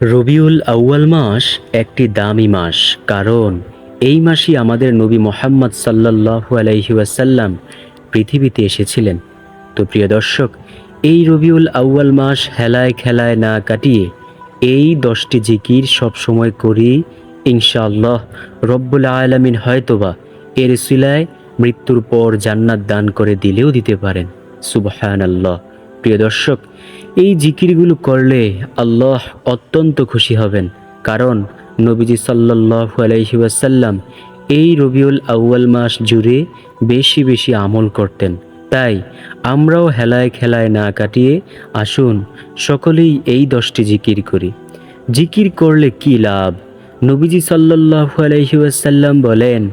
রবিউল আউয়াল মাস একটি দামি মাস, কারণ এই মাসই আমাদের নবী মোহাম্মদ সাল্লাল্লাহু আলাইহিউয়াসাল্লাম পৃথিবীতে এসেছিলেন। তো প্রিয় দর্শক, এই রবিউল আউয়াল মাস হেলায় খেলায় না কাটিয়ে এই দশটি জিকির সবসময় করি, ইনশাআল্লাহ রব্বুল আলামিন হয়তোবা এর সিলায় মৃত্যুর পর জান্নাত দান করে দিলেও দিতে পারেন। সুবহান আল্লাহ প্রিয় দর্শক এই জিকিরগুলো করলে আল্লাহ অত্যন্ত খুশি হবেন। কারণ নবীজি সাল্লাল্লাহু আলাইহি ওয়াসাল্লাম এই রবিউল আউয়াল মাস জুড়ে বেশি বেশি আমল করতেন। তাই আমরাও হেলায় খেলায় না কাটিয়ে আসুন, সকলেই এই দশটি জিকির করি। জিকির করলে কি লাভ? নবীজি সাল্লাল্লাহু আলাইহি ওয়াসাল্লাম বলেন,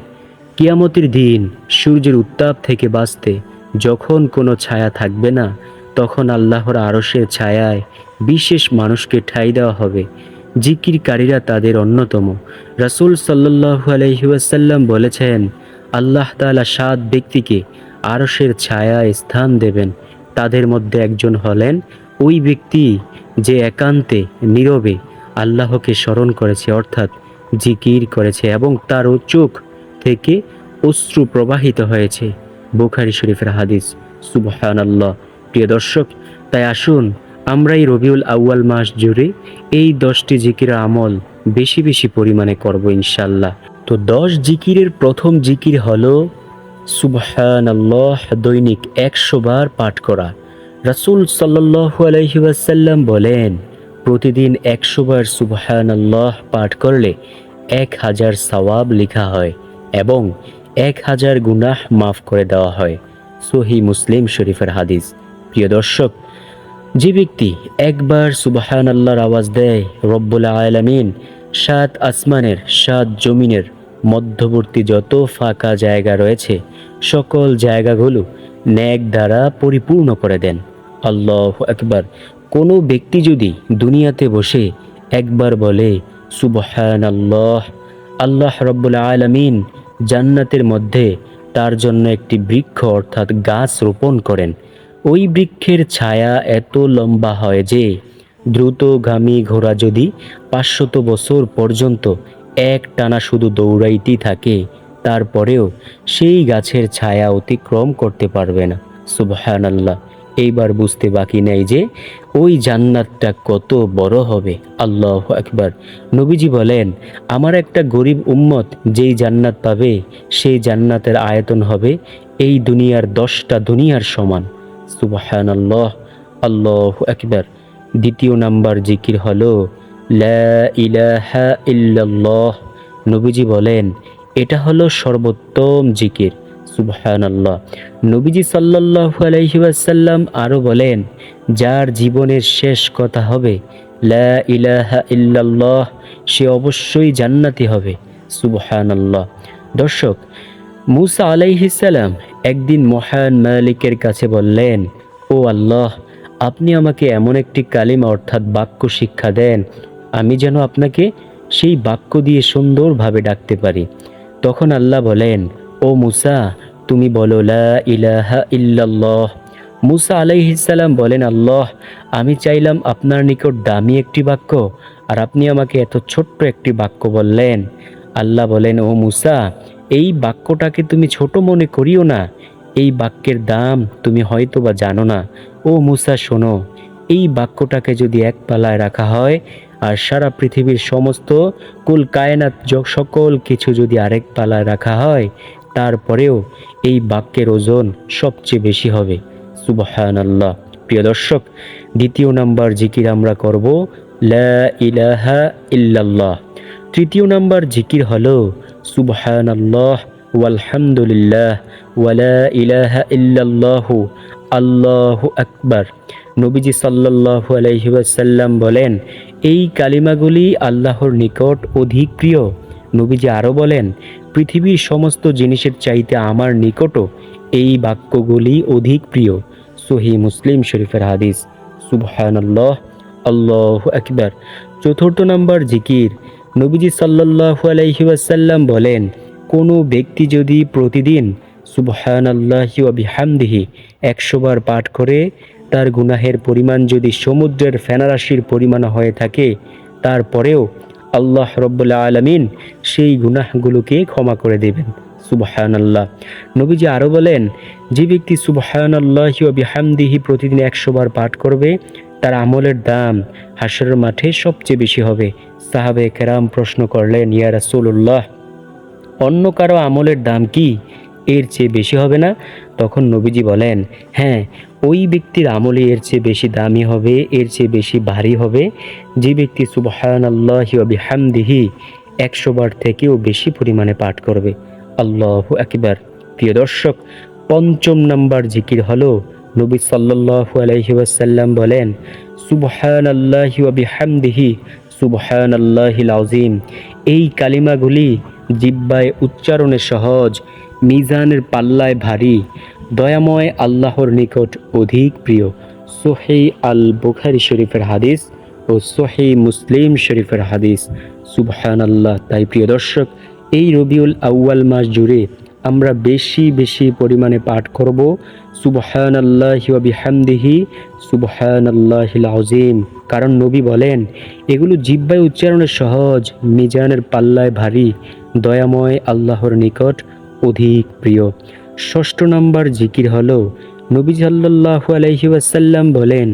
কিয়ামতের দিন সূর্যের উত্তাপ থেকে বাঁচতে যখন কোনো ছায়া থাকবে না তখন আল্লাহর আরশের ছায়ায় বিশেষ মানুষকে ঠাঁই দেওয়া হবে। জিকিরকারীরা তাদের অন্যতম। রাসূল সাল্লাল্লাহু আলাইহি ওয়াসাল্লাম বলেছেন, আল্লাহ তালা সাত ব্যক্তিকে আরশের ছায়ায় স্থান দেবেন। তাদের মধ্যে একজন হলেন ওই ব্যক্তি যে একান্তে, নীরবে আল্লাহকে স্মরণ করেছে, অর্থাৎ জিকির করেছে এবং তার চোখ থেকে অশ্রু প্রবাহিত হয়েছে। বুখারি শরীফের হাদিস সুবহান আল্লাহ প্রিয় দর্শক, তাই আসুন আমরা এই রবিউল আউয়াল মাস জুড়ে এই দশটি জিকিরের আমল বেশি বেশি পরিমাণে করব ইনশাল্লাহ তো দশ জিকিরের প্রথম জিকির হল সুবহান আল্লাহ দৈনিক একশো বার পাঠ করা। রাসুল সাল্লাল্লাহু আলাইহি বলেন, প্রতিদিন একশো বার সুবহান আল্লাহ পাঠ করলে এক হাজার সওয়াব লেখা হয় এবং এক হাজার গুনাহ মাফ করে দেওয়া হয়। সহি মুসলিম শরীফের হাদিস। প্রিয় দর্শক, যে ব্যক্তি একবার সুবাহান আল্লাহর আওয়াজ দেয়, রব্বুল আলামিন সাত আসমানের, সাত জমিনের মধ্যবর্তী যত ফাঁকা জায়গা রয়েছে, সকল জায়গাগুলো ন্যাক দ্বারা পরিপূর্ণ করে দেন। আল্লাহ একবার কোনো ব্যক্তি যদি দুনিয়াতে বসে একবার বলে সুবহান আল্লাহ আল্লাহ রব্বুল আলামিন জান্নাতের মধ্যে তার জন্য একটি বৃক্ষ অর্থাৎ গাছ রোপণ করেন ওই বৃক্ষের ছায়া এত লম্বা হয় যে দ্রুতগামী ঘোড়া যদি পাঁচশত বছর পর্যন্ত এক টানা শুধু দৌড়াইতেই থাকে, তারপরেও সেই গাছের ছায়া অতিক্রম করতে পারবে না। সুবহান আল্লাহ এইবার বুঝতে বাকি নেই যে ওই জান্নাতটা কত বড় হবে। আল্লাহ একবার নবীজি বলেন, আমার একটা গরিব উম্মত যেই জান্নাত পাবে, সেই জান্নাতের আয়তন হবে এই দুনিয়ার দশটা দুনিয়ার সমান। সুবহান আল্লাহ আল্লাহ একবার দ্বিতীয় নাম্বার জিকির হলো ইলাহা ইল্লাল্লাহ। নবীজি বলেন, এটা হলো সর্বোত্তম জিকির সুবহান আল্লাহ নবীজি সাল্লাল্লাহু আলাইহি ওয়াসাল্লাম আরও বলেন, যার জীবনের শেষ কথা হবে, লা ইলাহা ইল্লাল্লাহ, সে অবশ্যই জান্নাতি হবে সুবহান আল্লাহ দর্শক, মুসা আলাইহিসাল্লাম একদিন মহান মালিকের কাছে বললেন, ও আল্লাহ, আপনি আমাকে এমন একটি কালিমা অর্থাৎ বাক্য শিক্ষা দেন, আমি যেন আপনাকে সেই বাক্য দিয়ে সুন্দরভাবে ডাকতে পারি। তখন আল্লাহ বলেন, ও মুসা, তুমি বলো, লা ইলাহা ইল্লাল্লাহ। মুসা আলাইহিসাল্লাম বলেন, আল্লাহ, আমি চাইলাম আপনার নিকট দামি একটি বাক্য, আর আপনি আমাকে এত ছোট্ট একটি বাক্য বললেন। আল্লাহ বলেন, ও মুসা এই বাক্যটাকে তুমি ছোট মনে করিও না। এই বাক্যের দাম তুমি হয়তো বা জানো না। ও মুসা, শোনো, এই বাক্যটাকে যদি এক পালায় রাখা হয়, আর সারা পৃথিবীর সমস্ত কুল কায়নাত সকল কিছু যদি আরেক পালায় রাখা হয়, তারপরেও এই বাক্যের ওজন সবচেয়ে বেশি হবে। সুবহান প্রিয় দর্শক, দ্বিতীয় নাম্বার জিকির আমরা করব, লা ইলাহা ইল্লাল্লাহ। তৃতীয় নাম্বার জিকির হল সুবহান আল্লাহ ওয়ালহামদুলিল্লাহ ওয়ালা ইলাহা ইল্লাল্লাহু, আল্লাহু আকবার। নবীজি সাল্লাল্লাহু আলাইহি ওয়াসাল্লাম বলেন, এই কালিমাগুলি আল্লাহর নিকট অধিক প্রিয়। নবীজি আরও বলেন, পৃথিবীর সমস্ত জিনিসের চাইতে আমার নিকটও এই বাক্যগুলি অধিক প্রিয়। সহি মুসলিম শরীফের হাদিস, সুবহানাল্লাহ, আল্লাহ আকবার। চতুর্থ নাম্বার জিকির নবীজি সাল্লাল্লাহু আলাইহি ওয়াসাল্লাম বলেন, কোনো ব্যক্তি যদি প্রতিদিন সুবহান আল্লাহি বিহামদিহি একশো বার পাঠ করে, তার গুনাহের পরিমাণ যদি সমুদ্রের ফেনারাশির পরিমাণ হয়ে থাকে, তারপরেও আল্লাহ রব্বুল্লা আলমিন সেই গুনাহগুলোকে ক্ষমা করে দেবেন। সুবহান আল্লাহ নবীজি আরও বলেন, যে ব্যক্তি সুবহান আল্লাহ বিহামদিহি প্রতিদিন একশোবার পাঠ করবে তার আমলের দাম হাসরের মাঠে সবচেয়ে বেশি হবে। সাহাবে কেরাম প্রশ্ন করলেন, ইয়া রাসূলুল্লাহ, অন্য কারও আমলের দাম কি এর চেয়ে বেশি হবে না? তখন নবীজি বলেন হ্যাঁ ওই ব্যক্তির আমলে এর চেয়ে বেশি দামি হবে, এর চেয়ে বেশি ভারী হবে। যে ব্যক্তি সুবহান আল্লাহ বিহামদিহি একশো বার থেকেও বেশি পরিমাণে পাঠ করবে। আল্লাহ একবার প্রিয় দর্শক, পঞ্চম নাম্বার জিকির হলো নবী সাল্লাল্লাহু আলাইহি ওয়াসাল্লাম বলেন সুবহান আল্লাহি বিহামদিহি সুবহান আল্লাহিল আযীম। এই কালিমাগুলি জিব্বায় উচ্চারণে সহজ, মিজানের পাল্লায় ভারী। দয়াময় আল্লাহর নিকট অধিক প্রিয়। সোহেই আল বুখারি শরীফের হাদিস ও সোহে মুসলিম শরীফের হাদিস। সুবহান আল্লাহ তাই প্রিয় দর্শক, এই রবিউল আউয়াল মাস জুড়ে আমরা বেশি বেশি পরিমাণে পাঠ করব। সুবহান আল্লাহ বিহামদিহি সুবহান আল্লাহিল আজিম কারণ নবী বলেন, এগুলো জিব্বায় উচ্চারণে সহজ, মিজানের পাল্লায় ভারী, দয়াময় আল্লাহর নিকট অধিক প্রিয়। ষষ্ঠ নম্বর জিকির হল, নবী সাল্লাল্লাহু আলাইহি ওয়াসাল্লাম বলেন,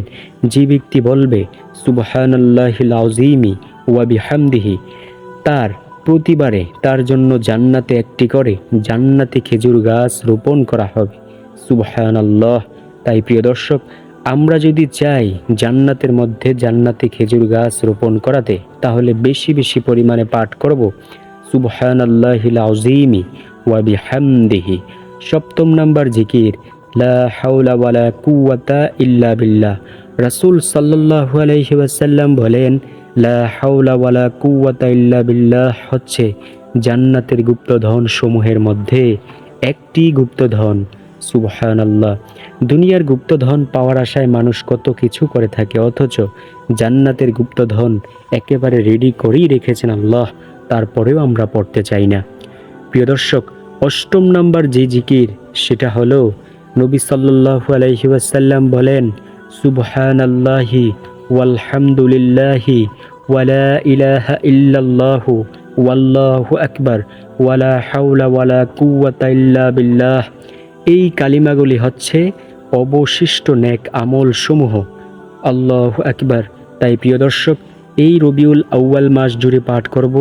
যে ব্যক্তি বলবে সুবহান আল্লাহিল আজিমি ওয়া বিহামদিহি, তার প্রতিবারে তার জন্য জান্নাতে একটি করে জান্নাতে খেজুর গাছ রোপণ করা হবে। আল্লাহ তাই প্রিয় দর্শক, আমরা যদি চাই জান্নাতের মধ্যে জান্নাতে খেজুর গাছ রোপণ করাতে, তাহলে বেশি বেশি পরিমাণে পাঠ করব। সুবহান আল্লাহিল আজিমি ওয়া বিহামদিহি। সপ্তম নাম্বার জিকির, লা হাওলা ইল্লা বিল্লাহ। রাসূল সাল্লাল্লাহু আলাইহি ওয়াসাল্লাম বলেন লা হাওলা ওয়ালা কুওয়াতা ইল্লা বিল্লাহ হচ্ছে জান্নাতের গুপ্তধন সমূহের মধ্যে একটি গুপ্তধন। সুবহান আল্লাহ দুনিয়ার গুপ্তধন পাওয়ার আশায় মানুষ কত কিছু করে থাকে, অথচ জান্নাতের গুপ্তধন একেবারে রেডি করেই রেখেছেন আল্লাহ, তারপরেও আমরা পড়তে চাই না। প্রিয় দর্শক, অষ্টম নাম্বার যে জিকির, সেটা হলো নবী সাল্লাল্লাহু আলাইহি ওয়াসাল্লাম বলেন সুবহান আল্লাহি ওয়ালহামদুলিল্লাহি ওয়ালা ইলাহা ইল্লাল্লাহু ওয়াল্লাহু আকবার ওয়ালা হাওলা ওয়ালা ইল্লা বিল্লাহ। এই কালিমাগুলি হচ্ছে অবশিষ্ট নেক আমল সমূহ। আল্লাহ আকবার। তাই প্রিয় দর্শক, এই রবিউল আউয়াল মাস জুড়ে পাঠ করব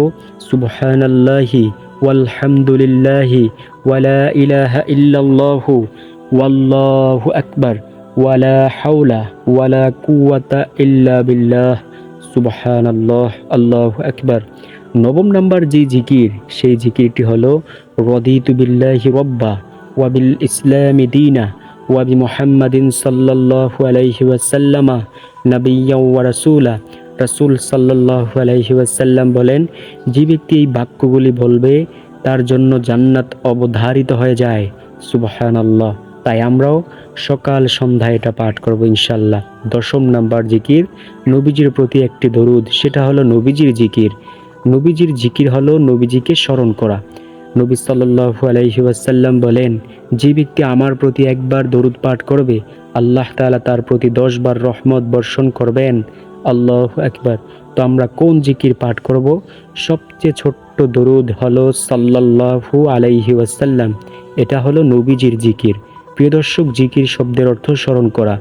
সুবহান আল্লাহি ওয়ালহামদুলিল্লাহি ওয়ালা ইলাহা ইল্লাল্লাহু ওয়াল্লাহু আকবার। ওয়ালা হাওলা ওয়ালা কুওয়াতা ইল্লা বিল্লাহ সুবহান আল্লাহ আল্লাহু আকবার। নবম নাম্বার যে জিকির, সেই জিকিরটি হলো, রদিতু বিল্লাহি রব্বা ওয়াবিল ইসলামি দিনা ওয়াবি মুহাম্মাদিন সাল্লাল্লাহু আলাইহি ওয়াসাল্লামা নাবিয়্যাও ওয়া রাসূলা। রাসূল সাল্লাল্লাহু আলাইহি ওয়াসাল্লাম বলেন, যে ব্যক্তি এই বাক্যগুলি বলবে, তার জন্য জান্নাত অবধারিত হয়ে যায়। সুবহানাল্লাহ। তাই আমরাও সকাল সন্ধ্যা এটা পাঠ করব ইনশাল্লাহ। দশম নাম্বার জিকির, নবীজির প্রতি একটি দরুদ, সেটা হলো নবীজির জিকির। নবীজির জিকির হলো নবীজিকে স্মরণ করা। নবী সাল্লাল্লাহু আলাইহি ওয়াসাল্লাম বলেন, যে ব্যক্তি আমার প্রতি একবার দরুদ পাঠ করবে, আল্লাহ তাআলা তার প্রতি দশ বার রহমত বর্ষণ করবেন। আল্লাহ একবার তো আমরা কোন জিকির পাঠ করব? সবচেয়ে ছোট্ট দরুদ হলো সাল্লাল্লাহু আলাইহি ওয়াসাল্লাম। এটা হলো নবীজির জিকির। প্রিয় দর্শক জিকির শব্দের অর্থ স্মরণ করা।